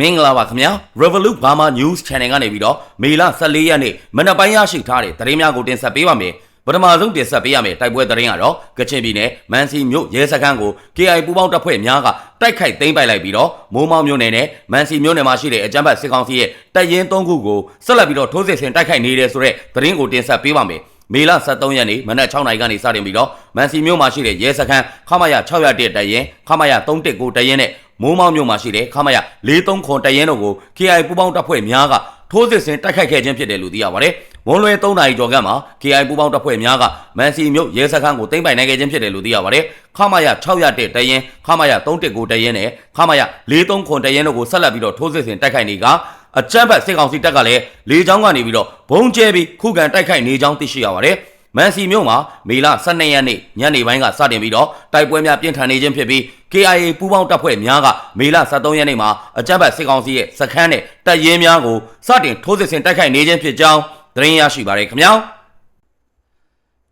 မင်္ဂလာပါခင်ဗျာ Revolut Burma News Channel ကနေပြီးတော့မေလ14ရက်နေ့မနက်ပိုင်းရရှိထားတဲ့သတင်းများကိုတင်ဆက်ပေးပါမယ်ပထမဆုံးတင်ဆက်ပေးရမယ်တိုက်ပွဲသတင်းကတော့ကချင်ပြည်နယ်မန်စီမြို့ရဲစခန်းကို KI ပူးပေါင်းတပ်ဖွဲ့များကတိုက်ခိုက်သိမ်းပိုက်လိုက်ပြီးတော့မိုးမောင်မြို့နယ်နဲ့မန်စီမြို့နယ်မှာရှိတဲ့အကြမ်းဖက်စစ်ကောင်စီရဲ့တပ်ရင်း၃ခုကိုဆက်လက်ပြီးတော့ထိုးစစ်ဆင်တိုက်ခိုက်နေတယ်ဆိုတဲ့သတင်းကိုတင်ဆက်ပေးပါမယ် မေလ23ရက်နေ့မနက်6နာရီကနေစတင်ပြီးတော့မန်စီမြို့မှာရှိတဲ့ရဲစခန်းခမရ601တပ်ရင်းခမရ319တပ်ရင်းနဲ့မိုးမောင်မြို့မှာရှိတဲ့ခမရ43ခွန်တပ်ရင်းတို့ကို KI ပူးပေါင်းတပ်ဖွဲ့များကထိုးစစ်ဆင်တိုက်ခိုက်ခဲ့ခြင်းဖြစ်တယ်လို့သိရပါတယ်။မွန်လွယ်3နာရီကျော်ကမှ KI ပူးပေါင်းတပ်ဖွဲ့များကမန်စီမြို့ရဲစခန်းကိုသိမ်းပိုင်နိုင်ခဲ့ခြင်းဖြစ်တယ်လို့သိရပါတယ်။ခမရ601တပ်ရင်းခမရ319တပ်ရင်းနဲ့ခမရ43ခွန်တပ်ရင်းတို့ကိုဆက်လက်ပြီးတော့ထိုးစစ်ဆင်တိုက်ခိုက်နေက အကြမ်းဖက်စစ်ကောင်စီတပ်ကလည်းလေကြောင်းကနေပြီးတော့ဘုံကျဲပြီးခုခံတိုက်ခိုက်နေကြောင်းသိရှိရပါတယ်။မန်စီမြို့မှာမေလ12ရက်နေ့ညနေပိုင်းကစတင်ပြီးတော့တိုက်ပွဲများပြင်းထန်နေခြင်းဖြစ်ပြီး KIA ပူးပေါင်းတပ်ဖွဲ့များကမေလ23ရက်နေ့မှာအကြမ်းဖက်စစ်ကောင်စီရဲ့စခန်းနဲ့တပ်ရင်းများကိုစတင်ထိုးစစ်ဆင်တိုက်ခိုက်နေခြင်းဖြစ်ကြောင်းသတင်းရရှိပါရခင်ဗျာ။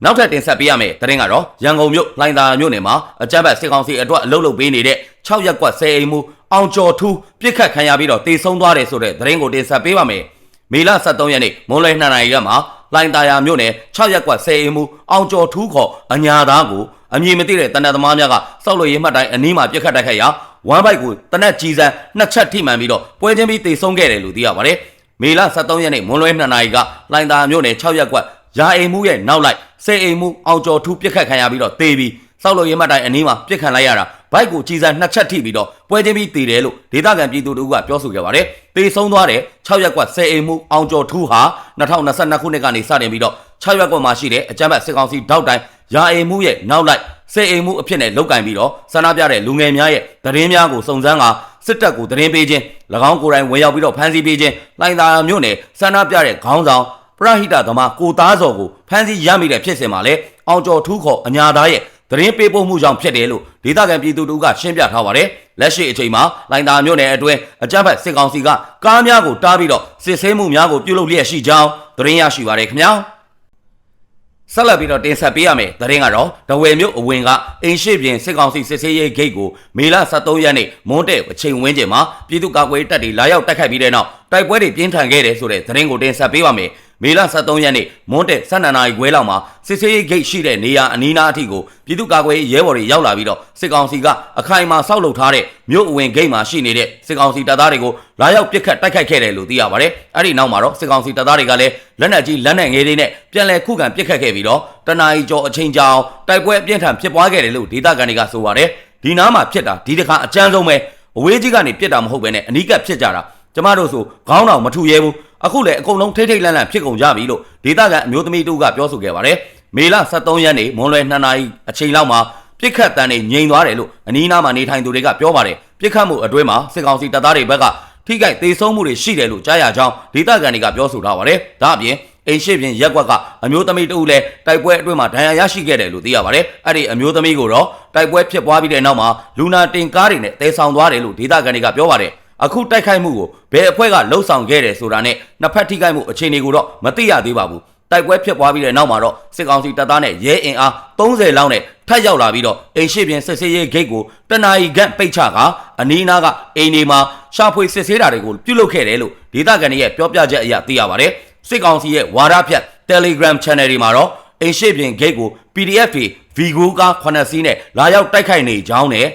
နောက်ထပ်တင်ဆက်ပေးရမယ့်သတင်းကတော့ရန်ကုန်မြို့လိုင်သာမြို့နယ်မှာအကြမ်းဖက်စစ်ကောင်စီအတွက်အလုပ်လုပ်ပေးနေတဲ့6ရက်ကွက်10အိမ်မှု အောင်ကျော်ထူးပြစ်ခတ်ခံရပြီးတော့တေဆုံးသွားတယ်ဆိုတဲ့သတင်းကိုတင်ဆက်ပေးပါမယ်။မေလ23ရက်နေ့မွန်လွယ်2နာရီကမှလိုင်တာယာမြို့နယ်6ရက်ကွက်10အိမ်မှုအောင်ကျော်ထူးခေါ်အညာသားကိုအမည်မသိတဲ့တနတ်သမားများကစောက်လို့ရမှတ်တိုင်းအနီးမှာပြစ်ခတ်တိုက်ခိုက်ရာဝမ်ဘိုက်ကိုတနတ်ကြီးစံနှစ်ချက်ထိမှန်ပြီးတော့ပွဲချင်းပြီးတေဆုံးခဲ့တယ်လို့သိရပါတယ်။မေလ23ရက်နေ့မွန်လွယ်2နာရီကလိုင်တာမြို့နယ်6ရက်ကွက်ရာအိမ်မှုရဲ့နောက်လိုက်စေအိမ်မှုအောင်ကျော်ထူးပြစ်ခတ်ခံရပြီးတော့တေးပြီး စောက်လို့ရမှတ်တိုင်းအနီးမှာပြစ်ခတ်လိုက်ရတာဘိုက်ကိုကြီးစံနှစ်ချက်ထိပြီးတော့ပွဲချင်းပြီးတည်တယ်လို့ဒေသခံပြည်သူတို့ကပြောဆိုခဲ့ပါတယ်။တေဆုံးသွားတဲ့6ရက်ကွက်10အိမ်မှုအောင်ကျော်ထူးဟာ2022ခုနှစ်ကနေစတင်ပြီးတော့6ရက်ကွက်မှာရှိတဲ့အကြမ်းဖက်စစ်ကောင်စီတောက်တိုင်းရာအိမ်မှုရဲ့နောက်လိုက်စေအိမ်မှုအဖြစ်နဲ့လောက်ကင်ပြီးတော့ဆန္ဒပြတဲ့လူငယ်များရဲ့သတင်းများကိုစုံစမ်းကစစ်တပ်ကိုသတင်းပေးခြင်း၎င်းကိုယ်တိုင်ဝင်ရောက်ပြီးတော့ဖမ်းဆီးပေးခြင်းလိုင်သာမြို့နယ်ဆန္ဒပြတဲ့ခေါင်းဆောင်ပရဟိတသမားကိုသားစော်ကိုဖမ်းဆီးရမိတဲ့ဖြစ်စဉ်မှာလဲအောင်ကျော်ထူးခေါ်အညာသားရဲ့ သတင်းပေးပို့မှုကြောင့်ဖြစ်တယ်လို့ဒေသခံပြည်သူတို့ကရှင်းပြထားပါတယ်။လက်ရှိအချိန်မှာလိုင်တာမြို့နယ်အတွင်းအကြမ်းဖက်စစ်ကောင်စီကကားများကိုတားပြီးတော့စစ်ဆေးမှုများကိုပြုလုပ်လျက်ရှိကြောင်းသတင်းရရှိပါရခင်ဗျာ။ဆက်လက်ပြီးတော့တင်ဆက်ပေးရမယ်သတင်းကတော့ဒဝယ်မြို့အဝင်ကအင်ရှိပြင်စစ်ကောင်စီစစ်ဆေးရေးဂိတ်ကိုမေလ23ရက်နေ့မွန်းတဲ့အချိန်ဝန်းကျင်မှာပြည်သူ့ကာကွယ်ရေးတပ်တွေလာရောက်တိုက်ခိုက်ပြီးတဲ့နောက်တိုက်ပွဲတွေပြင်းထန်ခဲ့တယ်ဆိုတဲ့သတင်းကိုတင်ဆက်ပေးပါမယ် မေလ23ရက်နေ့မွန်းတဲ့12နာရီခွဲလောက်မှာစစ်ဆေးရေးဂိတ်ရှိတဲ့နေရာအနီးနားအထိကိုပြည်သူ့ကာကွယ်ရေးရဲဘော်တွေရောက်လာပြီးတော့စစ်ကောင်စီကအခိုင်အမာစောက်လုပ်ထားတဲ့မြို့အဝင်ဂိတ်မှာရှိနေတဲ့စစ်ကောင်စီတပ်သားတွေကိုလာရောက်ပစ်ခတ်တိုက်ခိုက်ခဲ့တယ်လို့သိရပါတယ်။အဲ့ဒီနောက်မှာတော့စစ်ကောင်စီတပ်သားတွေကလည်းလက်နက်ကြီးလက်နက်ငယ်တွေနဲ့ပြန်လည်ခုခံပစ်ခတ်ခဲ့ပြီးတော့တနအီကျော်အချိန်ကြာအောင်တိုက်ပွဲအပြင်းထန်ဖြစ်ပွားခဲ့တယ်လို့ဒေသခံတွေကဆိုပါတယ်။ဒီနားမှာဖြစ်တာဒီတစ်ခါအကြမ်းဆုံးပဲအဝေးကြီးကနေပြစ်တာမဟုတ်ဘဲနဲ့အနီးကပ်ဖြစ်ကြတာ ကျမတို့ဆိုခေါင်းတော်မထူရဲဘူးအခုလည်းအကုန်လုံးထိတ်ထိတ်လန့်လန့်ဖြစ်ကုန်ကြပြီလို့ဒေသခံအမျိုးသမီးတို့ကပြောဆိုခဲ့ပါတယ်မေလ23ရက်နေ့မွန်လွယ်2နာရီအချိန်လောက်မှာပြစ်ခတ်တန်းတွေငြိမ်သွားတယ်လို့အနီးနားမှာနေထိုင်သူတွေကပြောပါတယ်ပြစ်ခတ်မှုအတွင်းမှာစစ်ကောင်စီတပ်သားတွေဘက်ကထိခိုက်သေးဆုံးမှုတွေရှိတယ်လို့ကြားရကြောင်းဒေသခံတွေကပြောဆိုထားပါတယ်ဒါအပြင်အိမ်ရှိပြင်ရက်ကွက်ကအမျိုးသမီးတဦးလည်းတိုက်ပွဲအတွင်းမှာဒဏ်ရာရရှိခဲ့တယ်လို့သိရပါတယ်။အဲ့ဒီအမျိုးသမီးကိုတော့တိုက်ပွဲဖြစ်ပွားပြီးတဲ့နောက်မှာလူနာတင်ကားတွေနဲ့တဲဆောင်သွားတယ်လို့ဒေသခံတွေကပြောပါတယ်။ အခုတိုက်ခိုက်မှုကိုဘယ်အဖွဲ့ကလှုပ်ဆောင်ခဲ့တယ်ဆိုတာနဲ့နှစ်ဖက်ထိခိုက်မှုအခြေအနေကိုတော့မသိရသေးပါဘူး။တိုက်ပွဲဖြစ်ပွားပြီးတဲ့နောက်မှာတော့စစ်ကောင်စီတပ်သားနဲ့ရဲအင်အား30လောက်နဲ့ထပ်ရောက်လာပြီးတော့အိမ်ရှိပြင်စစ်ဆေးရေးဂိတ်ကိုတနအီခန့်ပိတ်ချကအနီးနားကအိမ်တွေမှာရှာဖွေစစ်ဆေးတာတွေကိုပြုလုပ်ခဲ့တယ်လို့ဒေသခံတွေရဲ့ပြောပြချက်အရသိရပါတယ်။စစ်ကောင်စီရဲ့ဝါဒဖြတ် Telegram Channel တွေမှာတော့အိမ်ရှိပြင်ဂိတ်ကို PDF တွေ Vigo ကား9စီးနဲ့လာရောက်တိုက်ခိုက်နေကြောင်းနဲ့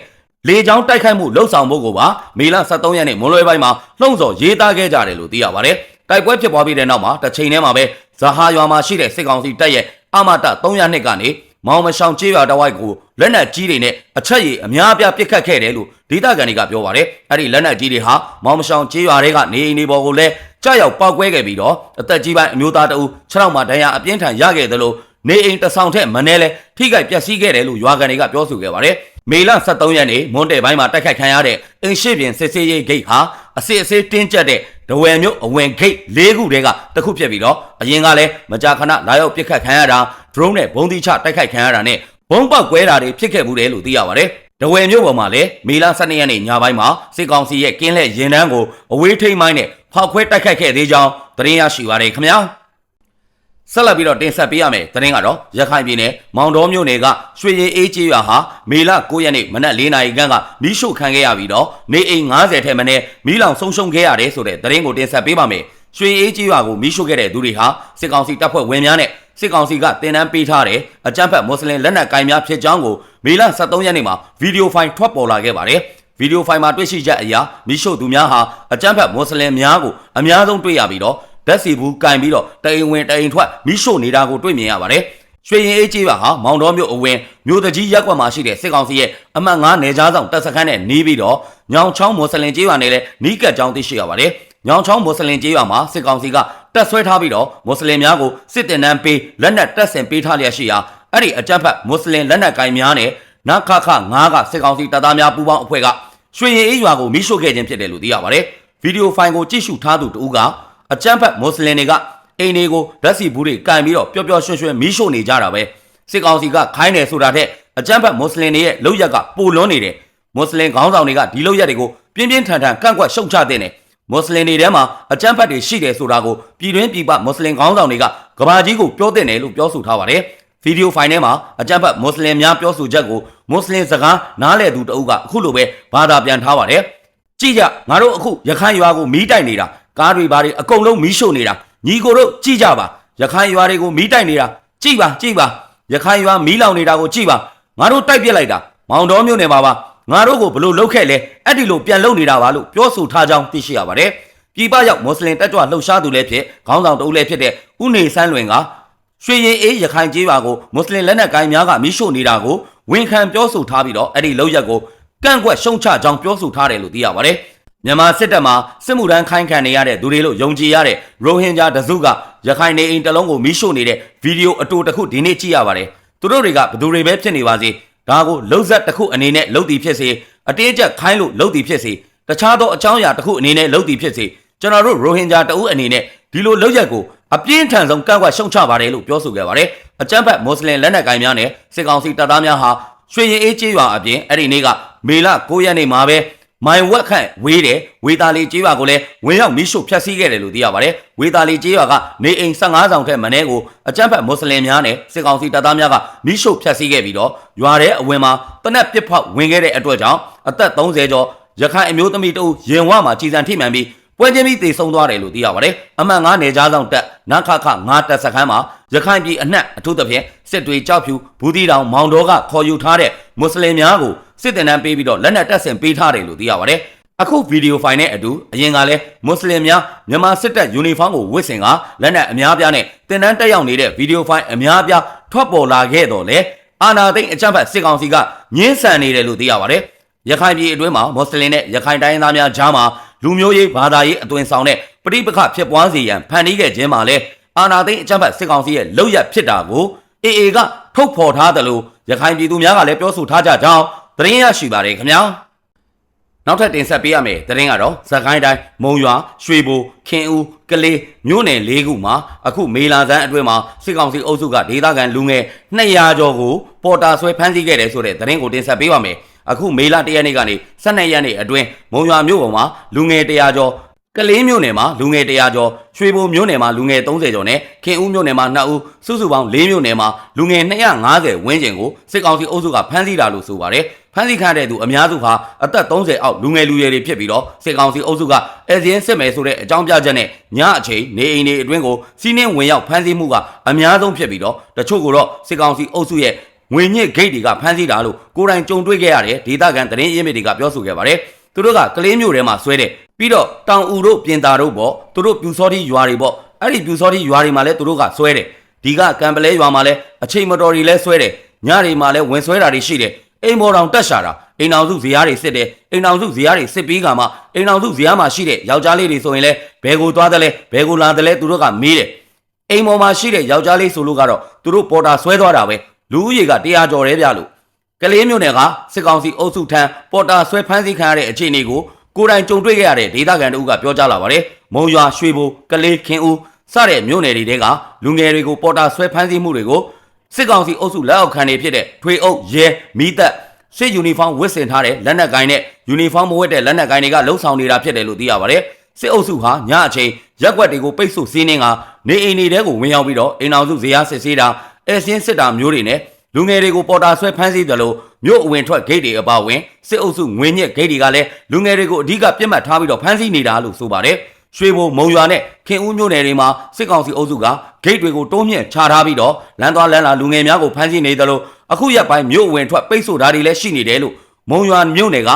လေကြောင်းတိုက်ခိုက်မှုလှုပ်ဆောင်ဖို့ကိုပါမေလ23ရက်နေ့မွန်လွဲပိုင်းမှာလှုံ့ဆော်ရေးသားခဲ့ကြတယ်လို့သိရပါတယ်။တိုက်ပွဲဖြစ်ပွားပြီးတဲ့နောက်မှာတစ်ချိန်တည်းမှာပဲဇာဟာရွာမှာရှိတဲ့စစ်ကောင်စီတပ်ရဲ့အမတ302ကနေမောင်မရှောင်ကျေးရွာတဝိုက်ကိုလက်နက်ကြီးတွေနဲ့အချက်ရည်အများအပြားပစ်ခတ်ခဲ့တယ်လို့ဒေသခံတွေကပြောပါတယ်။အဲ့ဒီလက်နက်ကြီးတွေဟာမောင်မရှောင်ကျေးရွာတွေကနေအိမ်တွေပေါ်ကိုလည်းကြောက်ရောက်ပောက်ကွဲခဲ့ပြီးတော့အသက်ကြီးပိုင်းအမျိုးသားတအုပ်ခြေထောက်မှာဒဏ်ရာအပြင်းထန်ရခဲ့တယ်လို့နေအိမ်တဆောင်ထက်မနှဲလဲထိခိုက်ပျက်စီးခဲ့တယ်လို့ရွာကန်တွေကပြောဆိုခဲ့ပါတယ်။ မေလ23ရက်နေ့မွန်းတဲ့ပိုင်းမှာတိုက်ခိုက်ခံရတဲ့အင်ရှိပြင်စစ်စေးရေးဂိတ်ဟာအစစ်အဆေးတင်းကျပ်တဲ့ဒဝယ်မြို့အဝင်ဂိတ်၄ခုတည်းကတစ်ခုဖြစ်ပြီးတော့အရင်ကလည်းမကြာခဏလာရောက်ပစ်ခတ်ခံရတာ drone နဲ့ဘုံတိချတိုက်ခိုက်ခံရတာနဲ့ဘုံပေါက်ကွဲတာတွေဖြစ်ခဲ့မှုတယ်လို့သိရပါတယ်။ဒဝယ်မြို့ပေါ်မှာလည်းမေလ12ရက်နေ့ညပိုင်းမှာစစ်ကောင်စီရဲ့ကင်းလှည့်ရင်တန်းကိုအဝေးထိန်မိုင်းနဲ့ဖောက်ခွဲတိုက်ခိုက်ခဲ့သေးကြောင်းသတင်းရရှိပါရခင်ဗျာ။ ဆက်လက်ပြီးတော့တင်ဆက်ပေးရမယ်သတင်းကတော့ရခိုင်ပြည်နယ်မောင်တော်မြို့နယ်ကရွှေရင်အေးကြီးရွာဟာမေလ9ရက်နေ့မနက်4နာရီခန့်ကမီးရှို့ခံခဲ့ရပြီးတော့နေအိမ်90ထက်မနည်းမီးလောင်ဆုံးရှုံးခဲ့ရတယ်ဆိုတဲ့သတင်းကိုတင်ဆက်ပေးပါမယ်ရွှေအေးကြီးရွာကိုမီးရှို့ခဲ့တဲ့သူတွေဟာစစ်ကောင်စီတပ်ဖွဲ့ဝင်များနဲ့စစ်ကောင်စီကတင်နန်းပေးထားတဲ့အကြမ်းဖက်မွတ်စလင်လက်နက်ကိုင်များဖြစ်ကြောင်းကိုမေလ23ရက်နေ့မှာဗီဒီယိုဖိုင်ထွက်ပေါ်လာခဲ့ပါတယ်ဗီဒီယိုဖိုင်မှာတွေ့ရှိချက်အရမီးရှို့သူများဟာအကြမ်းဖက်မွတ်စလင်များကိုအများဆုံးတွေ့ရပြီးတော့ ဓာတ်စီဘူးကင်ပြီးတော့တအိမ်ဝင်တအိမ်ထွက်မီးရှို့နေတာကိုတွေ့မြင်ရပါတယ်။ရွှေရင်အေးကြီးပါဟာမောင်တော်မြို့အဝင်မြို့တကြီးရက်ကွက်မှာရှိတဲ့စစ်ကောင်စီရဲ့အမှတ်9နယ်ကြားဆောင်တပ်စခန်းနဲ့နီးပြီးတော့ညောင်ချောင်းမွတ်စလင်ကြီးရွာနဲ့လည်းနီးကပ်ကြောင်းသိရှိရပါတယ်။ညောင်ချောင်းမွတ်စလင်ကြီးရွာမှာစစ်ကောင်စီကတပ်ဆွဲထားပြီးတော့မွတ်စလင်များကိုစစ်တင်နှန်းပေးလက်နက်တပ်ဆင်ပေးထားလျက်ရှိရာအဲ့ဒီအကြမ်းဖက်မွတ်စလင်လက်နက်ကိုင်များနဲ့နခခ9ကစစ်ကောင်စီတပ်သားများပူးပေါင်းအဖွဲ့ကရွှေရင်အေးရွာကိုမီးရှို့ခဲ့ခြင်းဖြစ်တယ်လို့သိရပါတယ်။ဗီဒီယိုဖိုင်ကိုကြည့်ရှုထားသူတဦးက အကြမ်းဖက်မွတ်စလင်တွေကအိမ်တွေကိုဓာတ်စီဘူးတွေကန်ပြီးတော့ပျော်ပျော်ရွှင်ရွှင်မီးရှို့နေကြတာပဲစစ်ကောင်စီကခိုင်းတယ်ဆိုတာတဲ့အကြမ်းဖက်မွတ်စလင်တွေရဲ့လောက်ရက်ကပိုလွန်းနေတယ်မွတ်စလင်ခေါင်းဆောင်တွေကဒီလောက်ရက်တွေကိုပြင်းပြင်းထန်ထန်ကန့်ကွက်ရှုတ်ချတဲ့နေမွတ်စလင်တွေထဲမှာအကြမ်းဖက်တွေရှိတယ်ဆိုတာကိုပြည်တွင်းပြည်ပမွတ်စလင်ခေါင်းဆောင်တွေကကဘာကြီးကိုပြောတဲ့တယ်လို့ပြောဆိုထားပါတယ်ဗီဒီယိုဖိုင်ထဲမှာအကြမ်းဖက်မွတ်စလင်များပြောဆိုချက်ကိုမွတ်စလင်စကားနားလည်သူတအုပ်ကအခုလိုပဲဘာသာပြန်ထားပါတယ်ကြည့်ကြငါတို့အခုရခိုင်ရွာကိုမီးတိုက်နေတာ ကားတွေဘာတွေအကုန်လုံးမီးရှို့နေတာညီကိုတို့ကြည့်ကြပါရခိုင်ရွာတွေကိုမီးတိုက်နေတာကြည့်ပါကြည့်ပါရခိုင်ရွာမီးလောင်နေတာကိုကြည့်ပါငါတို့တိုက်ပြစ်လိုက်တာမောင်တော်မြို့နယ်မှာပါငါတို့ကိုဘလို့လုတ်ခဲ့လဲအဲ့ဒီလိုပြန်လုတ်နေတာပါလို့ပြောဆိုထားကြောင်းသိရှိရပါတယ်ပြည်ပရောက်မွတ်စလင်တက်ကြွလှုပ်ရှားသူလည်းဖြစ်ခေါင်းဆောင်တဦးလည်းဖြစ်တဲ့ဥနေဆန်းလွင်ကရွှေရင်အေးရခိုင်ကျေးရွာကိုမွတ်စလင်လက်နက်ကိုင်းများကမီးရှို့နေတာကိုဝန်ခံပြောဆိုထားပြီးတော့အဲ့ဒီလောက်ရက်ကိုကန့်ကွက်ရှုံချကြောင်းပြောဆိုထားတယ်လို့သိရပါတယ် မြန်မာစစ်တပ်မှာစစ်မှုထမ်းခိုင်းခံနေရတဲ့သူတွေလို့ယုံကြည်ရတဲ့ရိုဟင်ဂျာတစုကရခိုင်နေအိမ်တစ်လုံးကိုမီးရှို့နေတဲ့ဗီဒီယိုအတူတစ်ခုဒီနေ့ကြည့်ရပါတယ်သူတို့တွေကဘယ်သူတွေပဲဖြစ်နေပါစေဒါကိုလှုပ်ဆက်တစ်ခုအနေနဲ့လှုပ်တည်ဖြစ်စေအတေးကျက်ခိုင်းလို့လှုပ်တည်ဖြစ်စေတခြားသောအကြောင်းအရာတစ်ခုအနေနဲ့လှုပ်တည်ဖြစ်စေကျွန်တော်တို့ရိုဟင်ဂျာတအုပ်အနေနဲ့ဒီလိုလှုပ်ရက်ကိုအပြင်းထန်ဆုံးကန့်ကွက်ရှုံချပါတယ်လို့ပြောဆိုခဲ့ပါတယ်အကြမ်းဖက်မွတ်စလင်လက်နက်ကိုင်များနဲ့စစ်ကောင်စီတပ်သားများဟာရွှေရင်အေးကျေးရွာအပြင်အဲ့ဒီနေ့ကမေလ9ရက်နေ့မှာပဲ မိုင်ဝက်ခန့်ဝေးတယ်ဝေတာလီကျေးရွာကိုလည်းဝင်းရောက်မီးရှို့ဖျက်ဆီးခဲ့တယ်လို့သိရပါတယ်ဝေတာလီကျေးရွာကနေအိမ်15ဆောင်ထက်မနည်းကိုအကြမ်းဖက်မွတ်စလင်များနဲ့စစ်ကောင်စီတပ်သားများကမီးရှို့ဖျက်ဆီးခဲ့ပြီးတော့ရွာထဲအဝင်မှာတနက်ပစ်ဖောက်ဝင်ခဲ့တဲ့အတွက်ကြောင့်အသက်30ကျော်ရခိုင်အမျိုးသမီးတဦးရင်ဝမှာကြီးစံထိမှန်ပြီးပွဲချင်းပြီးတည်ဆုံသွားတယ်လို့သိရပါတယ်အမှန်ငါးနေကြားဆောင်တက်နခခငါတက်စခန်းမှာရခိုင်ပြည်အနှံ့အထူးသဖြင့်စစ်တွေကြောက်ဖြူဘူးတီတောင်မောင်တော်ကခေါ်ယူထားတဲ့မွတ်စလင်များကို စစ်တပ်နှံပေးပြီးတော့လက်နက်တပ်ဆင်ပေးထားတယ်လို့သိရပါတယ်အခုဗီဒီယိုဖိုင်နဲ့အတူအရင်ကလည်းမွတ်စလင်များမြန်မာစစ်တပ်ယူနီဖောင်းကိုဝတ်ဆင်ကလက်နက်အများပြားနဲ့တင်တန်းတက်ရောက်နေတဲ့ဗီဒီယိုဖိုင်အများပြားထွက်ပေါ်လာခဲ့တော့လေအာနာသိန်းအကြမ်းဖက်စစ်ကောင်စီကညှင်းဆန်နေတယ်လို့သိရပါတယ်ရခိုင်ပြည်အတွင်းမှာမွတ်စလင်နဲ့ရခိုင်တိုင်းသားများကြားမှာလူမျိုးရေးဘာသာရေးအသွင်ဆောင်တဲ့ပဋိပက္ခဖြစ်ပွားစေရန်ဖန်တီးခဲ့ခြင်းမှာလဲအာနာသိန်းအကြမ်းဖက်စစ်ကောင်စီရဲ့လောက်ရဖြစ်တာကိုအေအေကထုတ်ဖော်ထားတယ်လို့ရခိုင်ပြည်သူများကလည်းပြောဆိုထားကြကြောင်း သတင်းရရှိပါတယ်ခင်ဗျာနောက်ထပ်တင်ဆက်ပေးရမယ်သတင်းကတော့ဇကိုင်းတိုင်းမုံရွာရွှေဘိုခင်ဦးကလေးမြို့နယ်၄ခုမှာအခုမေလာဇန်းအတွင်းမှာစစ်ကောင်စီအုပ်စုကဒေသခံလူငယ်200ကျော်ကိုပေါ်တာဆွဲဖမ်းဆီးခဲ့တယ်ဆိုတဲ့သတင်းကိုတင်ဆက်ပေးပါမယ်အခုမေလ1ရက်နေ့ကနေ12ရက်နေ့အတွင်းမုံရွာမြို့ပေါ်မှာလူငယ်100ကျော် ကလေးမြို့နယ်မှာလူငယ်100ကျော်ရွှေဘိုမြို့နယ်မှာလူငယ်30ကျော်နဲ့ခင်ဦးမြို့နယ်မှာ2ဦးစုစုပေါင်း4မြို့နယ်မှာလူငယ်250ဝန်းကျင်ကိုစစ်ကောင်စီအုပ်စုကဖမ်းဆီးတာလို့ဆိုပါတယ်ဖမ်းဆီးခံတဲ့သူအများစုဟာအသက်30အောက်လူငယ်လူရွယ်တွေဖြစ်ပြီးတော့စစ်ကောင်စီအုပ်စုကအဲဇင်းစစ်မယ်ဆိုတဲ့အကြောင်းပြချက်နဲ့ညအချိန်နေအိမ်တွေအတွင်းကိုစီးနှင်းဝင်ရောက်ဖမ်းဆီးမှုကအများဆုံးဖြစ်ပြီးတော့တချို့ကတော့စစ်ကောင်စီအုပ်စုရဲ့ငွေညစ်ဂိတ်တွေကဖမ်းဆီးတာလို့ကိုယ်တိုင်ကြုံတွေ့ခဲ့ရတဲ့ဒေသခံသတင်းရင်းမြစ်တွေကပြောဆိုခဲ့ပါတယ် သူတို့ကကလေးမျိုးထဲမှာဆွဲတယ်ပြီးတော့တောင်ဦးတို့ပြင်တာတို့ပေါ့သူတို့ပြူစောတိရွာတွေပေါ့အဲ့ဒီပြူစောတိရွာတွေမှာလည်းသူတို့ကဆွဲတယ်ဒီကကံပလဲရွာမှာလည်းအချိန်မတော်တွေလည်းဆွဲတယ်ညတွေမှာလည်းဝင်ဆွဲတာတွေရှိတယ်အိမ်မော်တောင်တက်ရှာတာအိမ်အောင်စုဇေယျတွေစစ်တယ်အိမ်အောင်စုဇေယျတွေစစ်ပြီးကမှအိမ်အောင်စုဇေယျမှာရှိတဲ့ယောက်ျားလေးတွေဆိုရင်လည်းဘယ်ကိုသွားတယ်လဲဘယ်ကိုလာတယ်လဲသူတို့ကမေးတယ်အိမ်မော်မှာရှိတဲ့ယောက်ျားလေးဆိုလို့ကတော့သူတို့ပေါ်တာဆွဲသွားတာပဲလူဦးရေကတရားကျော်တယ်ဗျလို့ ကလေးမျိုးနယ်ကစစ်ကောင်စီအုပ်စုထံပေါ်တာဆွဲဖမ်းဆီးခံရတဲ့အခြေအနေကိုကိုယ်တိုင်ကြုံတွေ့ခဲ့ရတဲ့ဒေသခံတို့ကပြောကြားလာပါတယ်မုံရွာရွှေဘိုကလေးခင်ဦးစတဲ့မြို့နယ်တွေကလူငယ်တွေကိုပေါ်တာဆွဲဖမ်းဆီးမှုတွေကိုစစ်ကောင်စီအုပ်စုလက်အောက်ခံနေဖြစ်တဲ့ထွေအုပ်ရဲမိသက်စစ်ယူနီဖောင်းဝတ်ဆင်ထားတဲ့လက်နက်ကိုင်နဲ့ယူနီဖောင်းမဝတ်တဲ့လက်နက်ကိုင်တွေကလှုံ့ဆော်နေတာဖြစ်တယ်လို့သိရပါတယ်စစ်အုပ်စုဟာညအချိန်ရက်ွက်တွေကိုပိတ်ဆို့စီးနှင်းကနေအိမ်တွေကိုဝင်ရောက်ပြီးတော့အိမ်အောင်စုဇေယျစစ်ဆေးတာအဲစင်းစစ်တာမျိုးတွေနဲ့ လူငယ်တွေကိုပေါ်တာဆွဲဖမ်းဆီးတယ်လို့မြို့အဝင်ထွက်ဂိတ်တွေအပါအဝင်စစ်အုပ်စုငွေညက်ဂိတ်တွေကလည်းလူငယ်တွေကိုအဓိကပြစ်မှတ်ထားပြီးတော့ဖမ်းဆီးနေတာလို့ဆိုပါတယ်ရွှေဘုံမုံရွာနဲ့ခင်ဦးမြို့နယ်တွေမှာစစ်ကောင်စီအုပ်စုကဂိတ်တွေကိုတိုးမြင့်ချထားပြီးတော့လမ်းသွားလမ်းလာလူငယ်များကိုဖမ်းဆီးနေတယ်လို့အခုရက်ပိုင်းမြို့အဝင်ထွက်ပိတ်ဆို့တာတွေလည်းရှိနေတယ်လို့မုံရွာမြို့နယ်က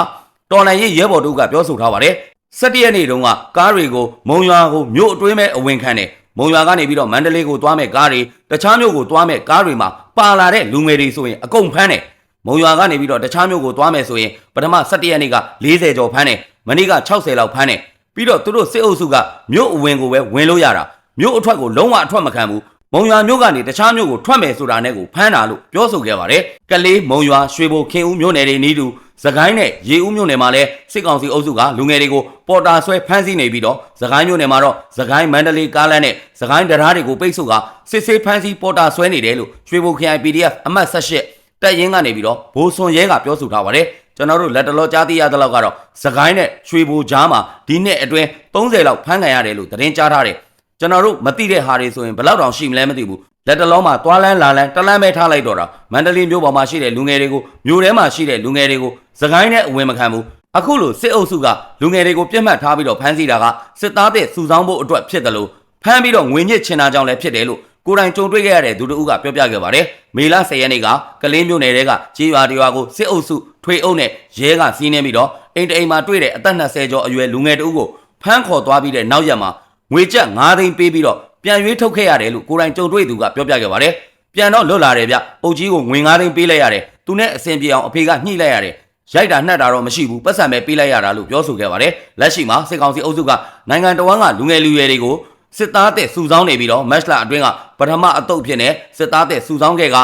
တော်လန်ရေးရဲဘော်တို့ကပြောဆိုထားပါတယ်၁၇ရက်နေ့တုန်းကကားတွေကိုမုံရွာကိုမြို့အတွင်းမဲ့အဝင်ခံတယ် မုံရွာကနေပြီးတော့မန္တလေးကိုသွားမဲ့ကားတွေတခြားမြို့ကိုသွားမဲ့ကားတွေမှာပါလာတဲ့လူငယ်တွေဆိုရင်အကုန်ဖမ်းတယ်မုံရွာကနေပြီးတော့တခြားမြို့ကိုသွားမယ်ဆိုရင်ပထမ၁၇ရက်နေ့က40ကျော်ဖမ်းတယ်မနေ့က60လောက်ဖမ်းတယ်ပြီးတော့သူတို့စစ်အုပ်စုကမြို့အဝင်ကိုပဲဝင်လို့ရတာမြို့အထွက်ကိုလုံးဝအထွက်မခံဘူးမုံရွာမြို့ကနေတခြားမြို့ကိုထွက်မယ်ဆိုတာနဲ့ကိုဖမ်းတာလို့ပြောဆိုခဲ့ပါတယ်ကလေးမုံရွာရွှေဘိုခင်ဦးမြို့နယ်တွေနီးတူ စကိုင်းနဲ့ရေဦးမြို့နယ်မှာလည်းစစ်ကောင်စီအုပ်စုကလူငယ်တွေကိုပေါ်တာဆွဲဖမ်းဆီးနေပြီးတော့စကိုင်းမြို့နယ်မှာတော့စကိုင်းမန္တလေးကားလမ်းနဲ့စကိုင်းတရားတွေကိုပိတ်ဆို့ကစစ်ဆေးဖမ်းဆီးပေါ်တာဆွဲနေတယ်လို့ရွှေဘို KI PDF အမှတ်18တက်ရင်ကနေပြီးတော့ဘိုးစွန်ရဲကပြောဆိုထားပါတယ်ကျွန်တော်တို့လက်တလောကြားသိရသလောက်ကတော့စကိုင်းနဲ့ရွှေဘိုကြားမှာဒီနှစ်အတွင်း30လောက်ဖမ်းခံရတယ်လို့သတင်းကြားထားတယ်ကျွန်တော်တို့မသိတဲ့ဟာတွေဆိုရင်ဘယ်လောက်တောင်ရှိမလဲမသိဘူးလက်တလုံးမှာသွားလန်းလာလန်းတလန်းပဲထားလိုက်တော့တာမန္တလေးမြို့ပေါ်မှာရှိတဲ့လူငယ်တွေကိုမြို့ထဲမှာရှိတဲ့လူငယ်တွေကို စကိုင်းနဲ့အဝင်မခံဘူးအခုလိုစစ်အုပ်စုကလူငယ်တွေကိုပြစ်မှတ်ထားပြီးတော့ဖမ်းဆီးတာကစစ်သားတဲ့စုဆောင်းဖို့အတွက်ဖြစ်တယ်လို့ဖမ်းပြီးတော့ငွေညစ်ချင်တာကြောင့်လည်းဖြစ်တယ်လို့ကိုယ်တိုင်ကြုံတွေ့ခဲ့ရတဲ့သူတို့ကပြောပြခဲ့ပါတယ်မေလ10ရက်နေ့ကကလေးမျိုးနယ်တွေကကြေးရွာတရွာကိုစစ်အုပ်စုထွေအုပ်နဲ့ရဲကစီးနှင်းပြီးတော့အိမ်တအိမ်မှာတွေ့တဲ့အသက်20ကျော်အရွယ်လူငယ်တဦးကိုဖမ်းခေါ်သွားပြီးတဲ့နောက်ရက်မှာငွေကျပ်9သိန်းပေးပြီးတော့ပြန်ရွေးထုတ်ခဲ့ရတယ်လို့ကိုယ်တိုင်ကြုံတွေ့သူကပြောပြခဲ့ပါတယ်ပြန်တော့လွတ်လာတယ်ဗျအုပ်ကြီးကိုငွေ9သိန်းပေးလိုက်ရတယ်သူနဲ့အဆင်ပြေအောင်အဖေကညှိလိုက်ရတယ် ရိုက်တာနှက်တာတော့မရှိဘူးပတ်စံပဲပေးလိုက်ရတာလို့ပြောဆိုခဲ့ပါတယ်လက်ရှိမှာစစ်ကောင်စီအုပ်စုကနိုင်ငံတော်ဝန်ကလူငယ်လူရွယ်တွေကိုစစ်သားတဲ့စုဆောင်းနေပြီးတော့မက်စလာအတွင်းကပထမအတုပ်ဖြစ်နေစစ်သားတဲ့စုဆောင်းခဲ့က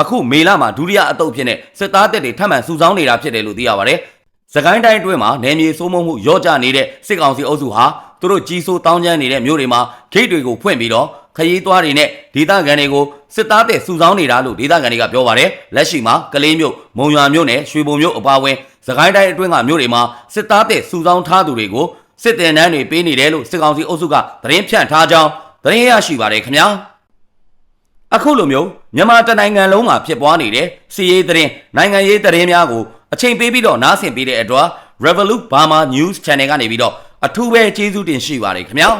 အခုမေလမှာဒုတိယအတုပ်ဖြစ်နေစစ်သားတဲ့တွေထပ်မံစုဆောင်းနေတာဖြစ်တယ်လို့သိရပါတယ်စကိုင်းတိုင်းအတွင်းမှာနယ်မြေစိုးမိုးမှုရော့ကျနေတဲ့စစ်ကောင်စီအုပ်စုဟာသူတို့ကြီးစိုးတောင်းကျမ်းနေတဲ့မြို့တွေမှာဂိတ်တွေကိုဖွင့်ပြီးတော့ ခရီးသွားတွေနဲ့ဒေသခံတွေကိုစစ်သားတဲ့စုဆောင်းနေတာလို့ဒေသခံတွေကပြောပါတယ်လက်ရှိမှာကလေးမြို့မုံရွာမြို့နဲ့ရွှေဘုံမြို့အပါအဝင်စကိုင်းတိုင်းအတွင်းကမြို့တွေမှာစစ်သားတဲ့စုဆောင်းထားသူတွေကိုစစ်တင်တန်းတွေပေးနေတယ်လို့စစ်ကောင်စီအုပ်စုကသတင်းဖြန့်ထားကြောင်းသတင်းရရှိပါတယ်ခင်ဗျာအခုလိုမျိုးမြန်မာတနိုင်ငံလုံးမှာဖြစ်ပွားနေတဲ့စီးရေးသတင်းနိုင်ငံရေးသတင်းများကိုအချိန်ပေးပြီးတော့နားဆင်ပေးတဲ့အတွက် Revolut Burma News Channel ကနေပြီးတော့အထူးပဲကျေးဇူးတင်ရှိပါတယ်ခင်ဗျာ